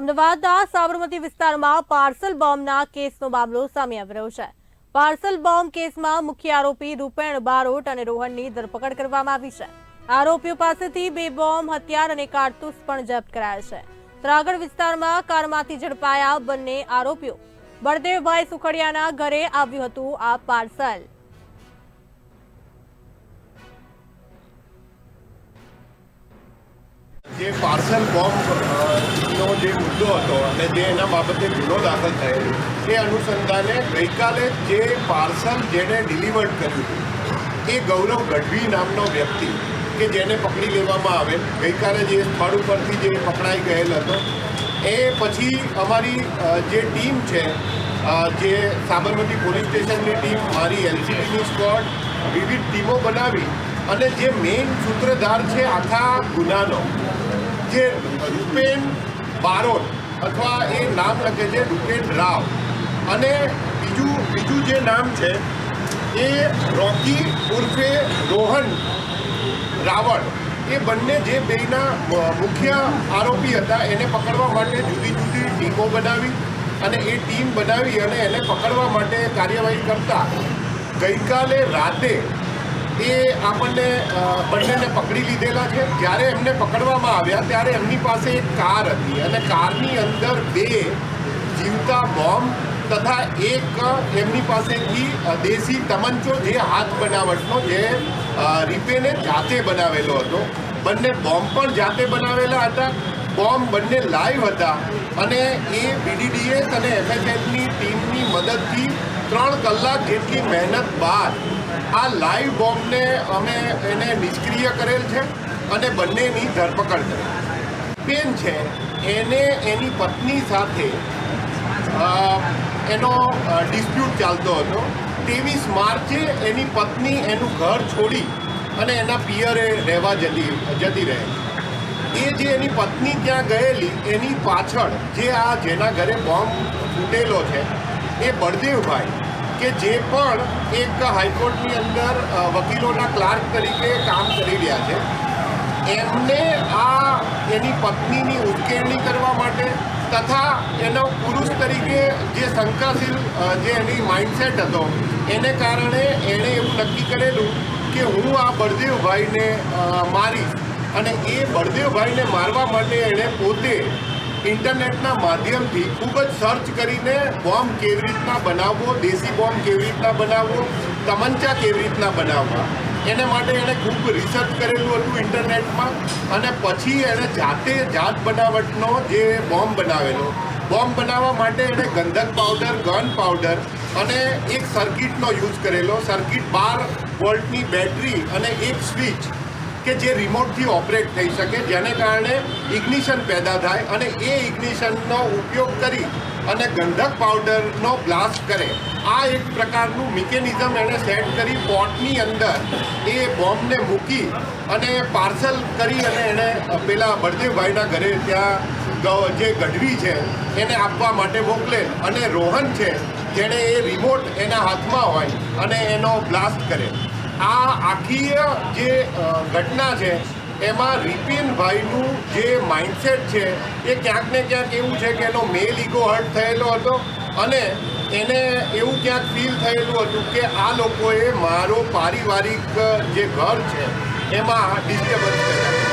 અમદાવાદના સાબરમતી વિસ્તારમાં પાર્સલ બોમ્બના કેસનો મામલો સામે આવી રહ્યો છે. પાર્સલ બોમ્બ કેસમાં મુખ્ય આરોપી રૂપેણ બારોટ અને રોહનની ધરપકડ કરવામાં આવી છે. આરોપીઓ પાસેથી બે બોમ્બ, હથિયાર અને કારતૂસ પણ જપ્ત કરાયા છે. ત્રાગડ વિસ્તારમાં કારમાંથી ઝડપાયા બંને આરોપીઓ. બળદેવભાઈ સુખડિયાના ઘરે આવ્યું હતું આ પાર્સલ. જે પાર્સલ બોમ્બ નો જે મુદ્દો હતો અને જે એના બાબતે ગુનો દાખલ થયેલો એ અનુસંધાને ગઈકાલે જે પાર્સલ જેણે ડિલિવર્ડ કર્યું હતું, એ ગૌરવ ગઢવી નામનો વ્યક્તિ કે જેને પકડી લેવામાં આવેલ ગઈકાલે જે સ્થળ ઉપરથી જે પકડાઈ ગયેલ હતો, એ પછી અમારી જે ટીમ છે જે સાબરમતી પોલીસ સ્ટેશનની ટીમ, મારી એલસીબીની સ્કોડ, વિવિધ ટીમો બનાવી અને જે મેઇન સૂત્રધાર છે આખા ગુનાનો, જે રૂપેન બારોટ અથવા એ નામ લખે છે રૂપેન રાવ. અને બીજું બીજું જે નામ છે એ રોકી ઉર્ફે રોહન રાવળ. એ બંને જે બેના મુખ્ય આરોપી હતા, એને પકડવા માટે જુદી જુદી ટીમો બનાવી અને એ ટીમ બનાવી અને એને પકડવા માટે કાર્યવાહી કરતા ગઈકાલે રાતે એ આપણને બંનેને પકડી લીધેલા છે. જ્યારે એમને પકડવામાં આવ્યા, ત્યારે એમની પાસે એક કાર હતી અને કારની અંદર બે જીવતા બોમ્બ તથા એક એમની પાસેથી દેશી તમંચો જે હાથ બનાવટનો, જે રીપેને જાતે બનાવેલો હતો. બંને બોમ્બ પણ જાતે બનાવેલા હતા. બોમ્બ બંને લાઈવ હતા અને એ બીડીડીએસ અને એફએસએલની ટીમની મદદથી ત્રણ કલાક જેટલી મહેનત બાદ આ લાઈવ બોમ્બને અમે એને નિષ્ક્રિય કરેલ છે અને બંનેની ધરપકડ કરેલ પેન છે, એને એની પત્ની સાથે એનો ડિસ્પ્યુટ ચાલતો હતો. ત્રેવીસ માર્ચે એની પત્ની એનું ઘર છોડી અને એના પિયરે રહેવા જતી જતી રહે એ જે એની પત્ની ત્યાં ગયેલી, એની પાછળ જે આ જેના ઘરે બોમ્બ ફૂટેલો છે, એ બળદેવભાઈ કે જે પણ એક હાઈકોર્ટની અંદર વકીલોના ક્લાર્ક તરીકે કામ કરી રહ્યા છે, એમને આ એની પત્નીની ઉશ્કેરણી કરવા માટે તથા એનો પુરુષ તરીકે જે શંકાશીલ જે એની માઇન્ડસેટ હતો, એને કારણે એણે એવું નક્કી કરેલું કે હું આ બળદેવભાઈને મારીશ. અને એ બળદેવભાઈને મારવા માટે એણે પોતે ઇન્ટરનેટના માધ્યમથી ખૂબ જ સર્ચ કરીને બોમ્બ કેવી રીતના બનાવવો, દેશી બોમ્બ કેવી રીતના બનાવવો, તમંચા કેવી રીતના બનાવવા. એને માટે એણે ખૂબ રિસર્ચ કરેલું હતું ઇન્ટરનેટમાં અને પછી એણે જાતે જાત બનાવટનો જે બોમ્બ બનાવેલો, બોમ્બ બનાવવા માટે એણે ગંધક પાવડર ગન પાવડર અને એક સર્કિટનો યુઝ કરેલો સર્કિટ બાર વોલ્ટની બેટરી અને એક સ્વિચ કે જે રિમોટથી ઓપરેટ થઈ શકે, જેને કારણે ઇગ્નિશન પેદા થાય અને એ ઇગ્નિશનનો ઉપયોગ કરી અને ગંધક પાવડરનો બ્લાસ્ટ કરે. આ એક પ્રકારનું મિકેનિઝમ એણે સેટ કરી પોટની અંદર. એ બોમ્બને મૂકી અને પાર્સલ કરી અને એણે પેલા બળદેવભાઈના ઘરે ત્યાં જે ગઢવી છે, એને આપવા માટે મોકલે અને રોહન છે, જેણે એ રિમોટ એના હાથમાં હોય અને એનો બ્લાસ્ટ કરે. આ આખી જે ઘટના છે, એમાં રિપિનભાઈનું જે માઇન્ડસેટ છે, એ ક્યાંક ને ક્યાંક એવું છે કે એનો મેલ ઇગો હર્ટ થયેલો હતો અને એને એવું ક્યાંક ફીલ થયેલું હતું કે આ લોકોએ મારો પારિવારિક જે ઘર છે, એમાં ડિસ્ટર્બન્સ કર્યા.